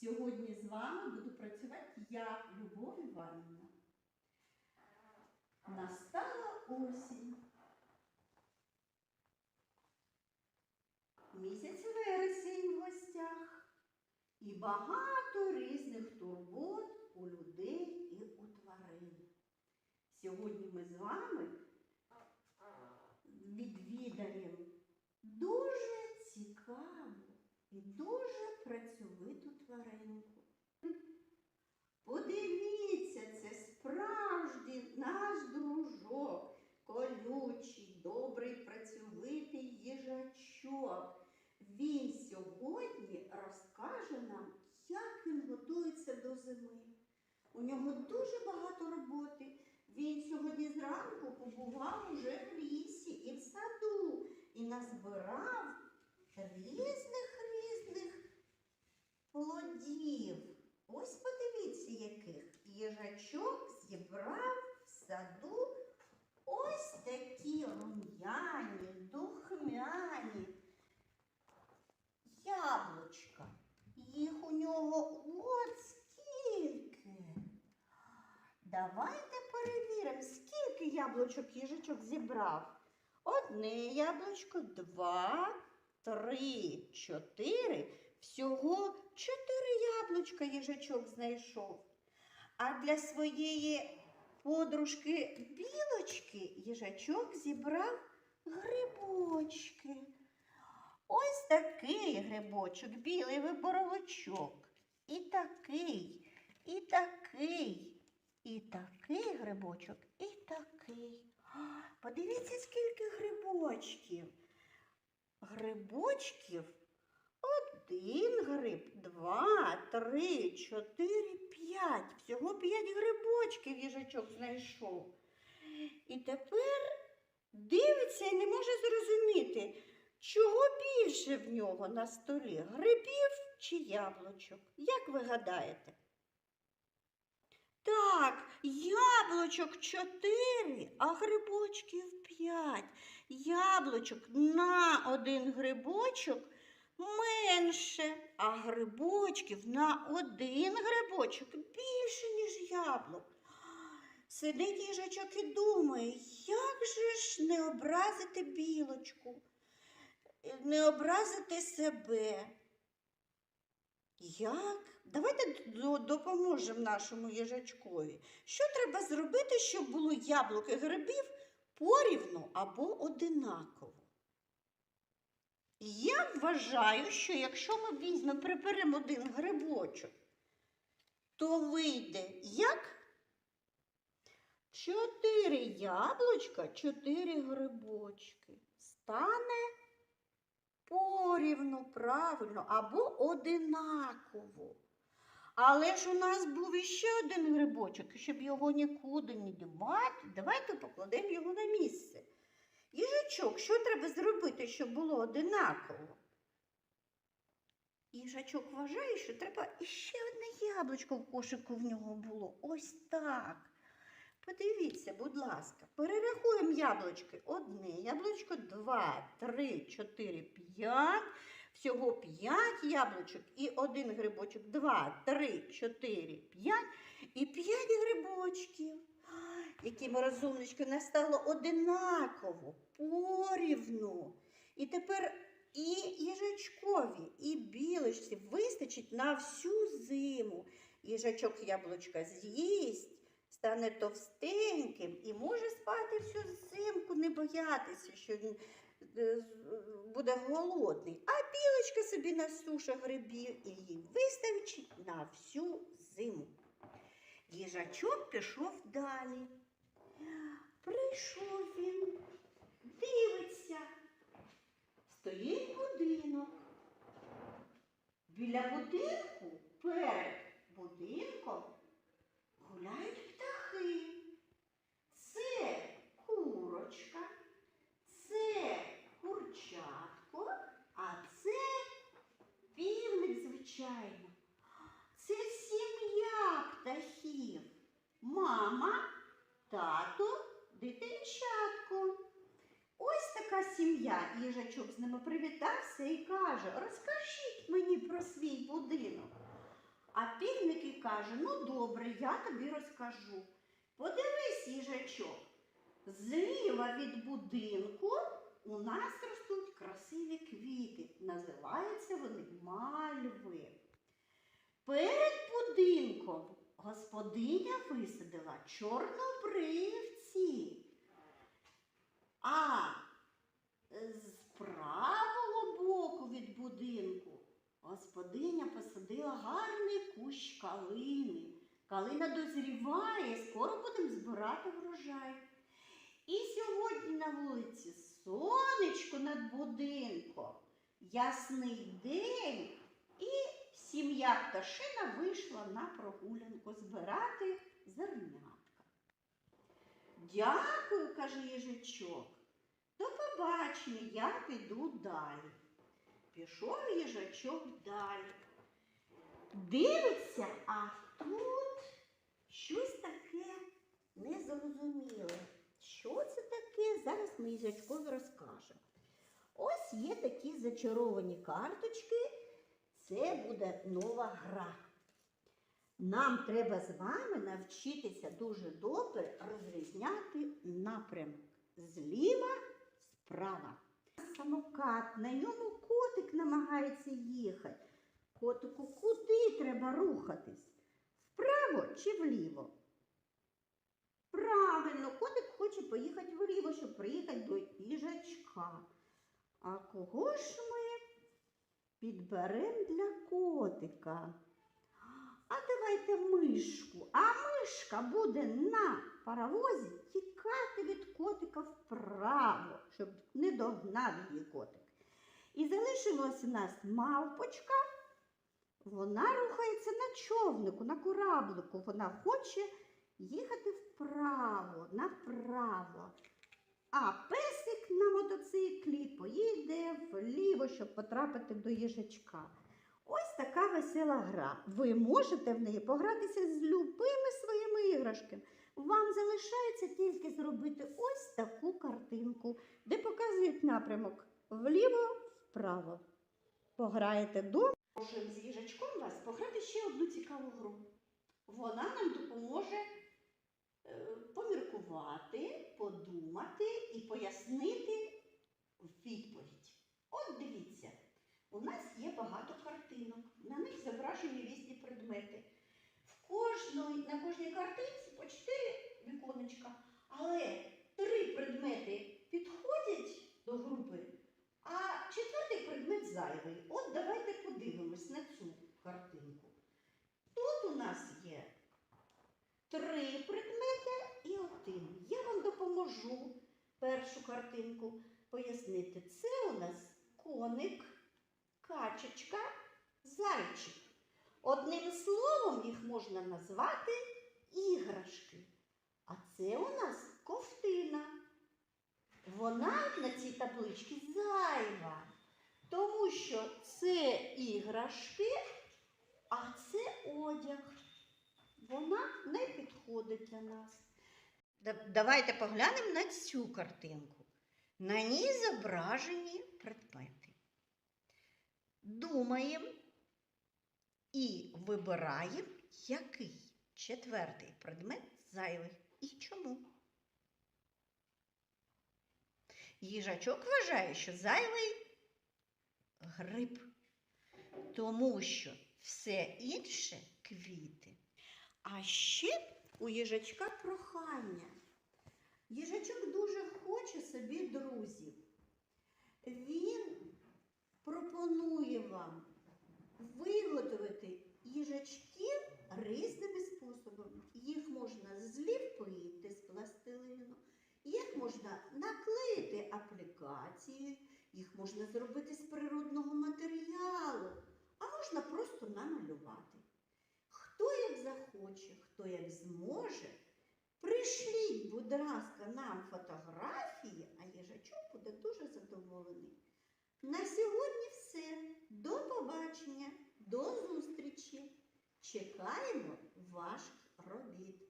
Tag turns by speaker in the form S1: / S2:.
S1: Сьогодні з вами буду працювати я, Любов Іванівна. Настала осінь. Місяць вересень в гостях. І багато різних турбот у людей і у тварин. Сьогодні ми з вами відвідаємо дуже цікаву і дуже працьовиту тваринку. Подивіться, це справжній наш дружок, колючий, добрий, працьовитий їжачок. Він сьогодні розкаже нам, як він готується до зими. У нього дуже багато роботи. Він сьогодні зранку побував уже в лісі і в саду і назбирав різних плодів. Ось подивіться, яких їжачок зібрав в саду ось такі рум'яні, духмяні яблучка. Їх у нього от скільки. Давайте перевіримо, скільки яблучок їжачок зібрав. Одне яблучко, два, три, чотири. Всього чотири яблучка їжачок знайшов. А для своєї подружки білочки їжачок зібрав грибочки. Ось такий грибочок, білий виборовичок. І такий, і такий, і такий грибочок, і такий. Подивіться, скільки грибочків. Грибочків один гриб, два, три, чотири, п'ять. Всього п'ять грибочків їжачок знайшов. І тепер дивиться і не може зрозуміти, чого більше в нього на столі грибів чи яблучок? Як ви гадаєте? Так, яблучок чотири, а грибочків п'ять. Яблучок на один грибочок менше, а грибочків на один грибочок більше, ніж яблук. Сидить їжачок і думає, як же ж не образити білочку, не образити себе. Як? Давайте допоможемо нашому їжачкові. Що треба зробити, щоб було яблук і грибів порівну або одинаково? Я вважаю, що якщо ми візьмемо, приберемо один грибочок, то вийде як? Чотири яблучка, чотири грибочки. Стане порівну, правильно, або одинаково. Але ж у нас був іще один грибочок, і щоб його нікуди не дівати, давайте покладемо його на місце. Їжачок, що треба зробити, щоб було одинаково? Їжачок вважає, що треба іще одне яблучко в кошику в нього було. Ось так. Подивіться, будь ласка, перерахуємо яблучки. Одне яблучко, два, три, чотири, п'ять. Всього п'ять яблучок і один грибочок. Два, три, чотири, п'ять і п'ять грибочків. Якими розумнички настало одинаково, порівну. І тепер і їжачкові, і білочці вистачить на всю зиму. Їжачок яблучка з'їсть, стане товстеньким і може спати всю зимку, не боятися, що він е, буде голодний. А білочка собі насуша грибів і їй вистачить на всю зиму. Їжачок пішов далі. Прийшов він, дивиться. Стоїть будинок. Біля будинку, перед будинком, гуляють птахи. Це курочка, це курчатко, а це півник, звичайно. Це сім'я птахів. Мама, тато, дитинчатко. Ось така сім'я. Їжачок з ними привітався і каже: Розкажіть мені про свій будинок. А півник і каже: ну добре, я тобі розкажу. Подивись, їжачок, зліва від будинку у нас ростуть красиві квіти. Називаються вони мальви. Перед будинком господиня висадила чорнобривці. А з правого боку від будинку господиня посадила гарний кущ калини. Калина дозріває, скоро будемо збирати врожай. І сьогодні на вулиці сонечко над будинком, ясний день, і сім'я пташина вийшла на прогулянку збирати зернятка. Дякую, каже їжачок. Побачення, я піду далі. Пішов їжачок далі. Дивиться, а тут щось таке незрозуміле. Що це таке? Зараз ми їжачкові розкажемо. Ось є такі зачаровані карточки. Це буде нова гра. Нам треба з вами навчитися дуже добре розрізняти напрямок зліва, справа. Самокат, на ньому котик намагається їхати. Котику, куди треба рухатись? Вправо чи вліво? Правильно, котик хоче поїхати вліво, щоб приїхати до їжачка. А кого ж ми підберемо для котика? Давайте мишку. А мишка буде на паровозі тікати від котика вправо, щоб не догнав її котик. І залишилась у нас мавпочка. Вона рухається на човнику, на кораблику. Вона хоче їхати вправо, направо. А песик на мотоциклі поїде вліво, щоб потрапити до їжачка. Ось така весела гра. Ви можете в неї погратися з любими своїми іграшками. Вам залишається тільки зробити ось таку картинку, де показують напрямок вліво, вправо. Пограєте дома. Можемо з їжачком вас пограти ще одну цікаву гру. Вона нам допоможе е, поміркувати, подумати і пояснити відповідь. От дивіться, у нас є багато картинок, на них зображені різні предмети. В кожної, на кожній картинці по чотири віконечка, але три предмети підходять до групи, а четвертий предмет зайвий. От давайте подивимось на цю картинку. Тут у нас є три предмети і один. Я вам допоможу першу картинку пояснити. Це у нас коник, качечка, зайчик. Одним словом їх можна назвати іграшки. А це у нас ковтина. Вона на цій табличці зайва, тому що це іграшки, а це одяг. Вона не підходить для нас. Давайте поглянемо на цю картинку. На ній зображені предмети. Думаємо і вибираємо, який четвертий предмет зайвий і чому. Їжачок вважає, що зайвий гриб, тому що все інше квіти. А ще у їжачка прохання. Їжачок дуже хоче собі друзів. Він пропонує вам виготовити їжачків різними способами. Їх можна зліпити з пластилину, їх можна наклеїти аплікацією, їх можна зробити з природного матеріалу, а можна просто намалювати. Хто як захоче, хто як зможе, пришліть, будь ласка, нам фотографії, а їжачок буде дуже задоволений. На сьогодні все. До побачення, до зустрічі. Чекаємо ваших робіт.